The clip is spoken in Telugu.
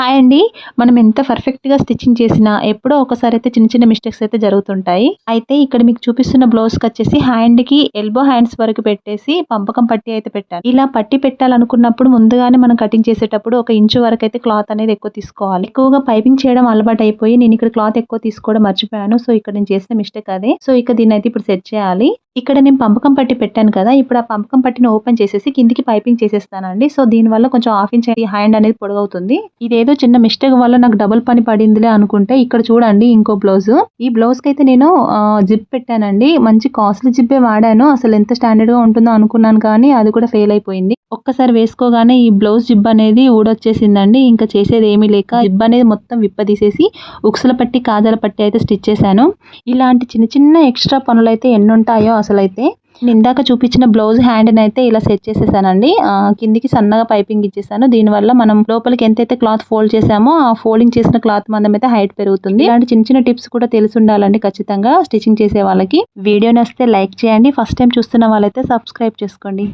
హాయ్ అండి. మనం ఎంత పర్ఫెక్ట్గా స్టిచ్చింగ్ చేసినా ఎప్పుడో ఒకసారి అయితే చిన్న చిన్న మిస్టేక్స్ అయితే జరుగుతుంటాయి. అయితే ఇక్కడ మీకు చూపిస్తున్న బ్లౌజ్కి వచ్చేసి హ్యాండ్కి ఎల్బో హ్యాండ్స్ వరకు పెట్టేసి పంపకం పట్టి అయితే పెట్టాలి. ఇలా పట్టి పెట్టాలనుకున్నప్పుడు ముందుగానే మనం కటింగ్ చేసేటప్పుడు ఒక ఇంచు వరకు అయితే క్లాత్ అనేది ఎక్కువ తీసుకోవాలి. ఎక్కువగా పైపింగ్ చేయడం అలవాటు అయిపోయి నేను ఇక్కడ క్లాత్ ఎక్కువ తీసుకోవడం మర్చిపోయాను. సో ఇక్కడ నేను చేసిన మిస్టేక్ అదే. సో ఇక దీన్ని అయితే ఇప్పుడు సెట్ చేయాలి. ఇక్కడ నేను పంపకం పట్టి పెట్టాను కదా ఇప్పుడు ఆ పంపకం పట్టిని ఓపెన్ చేసేసి కిందికి పైపింగ్ చేసేస్తానండి. సో దీనివల్ల కొంచెం హాఫ్ ఇంచ్ హ్యాండ్ అనేది పొడవుతుంది ఇదేదో చిన్న మిస్టేక్ వల్ల నాకు డబుల్ పని పడిందిలే అనుకుంటే ఇక్కడ చూడండి ఇంకో బ్లౌజ్. ఈ బ్లౌజ్కి అయితే నేను జిప్ పెట్టానండి. మంచి కాస్ట్లీ జిప్పే వాడాను. అసలు ఎంత స్టాండర్డ్గా ఉంటుందో అనుకున్నాను కానీ అది కూడా ఫెయిల్ అయిపోయింది. ఒక్కసారి వేసుకోగానే ఈ బ్లౌజ్ జిబ్ అనేది ఊడొచ్చేసిందండి. ఇంకా చేసేది ఏమీ లేక జిబ్ అనేది మొత్తం విప్పదీసేసి ఉక్సుల పట్టి కాజల పట్టి అయితే స్టిచ్ చేశాను. ఇలాంటి చిన్న చిన్న ఎక్స్ట్రా పనులు అయితే ఎన్నుంటాయో అసలు అయితే నేను ఇందాక చూపించిన బ్లౌజ్ హ్యాండ్ని అయితే ఇలా సెట్ చేసేసానండి. కిందికి సన్నగా పైపింగ్ ఇచ్చేసాను. దీనివల్ల మనం లోపలికి ఎంతైతే క్లాత్ ఫోల్డ్ చేసామో ఆ ఫోల్డింగ్ చేసిన క్లాత్ మందం అయితే హైట్ పెరుగుతుంది. ఇలాంటి చిన్న చిన్న టిప్స్ కూడా తెలిసి ఉండాలండి ఖచ్చితంగా స్టిచ్చింగ్ చేసే వాళ్ళకి. వీడియో నచ్చితే లైక్ చేయండి. ఫస్ట్ టైం చూస్తున్న వాళ్ళైతే సబ్స్క్రైబ్ చేసుకోండి.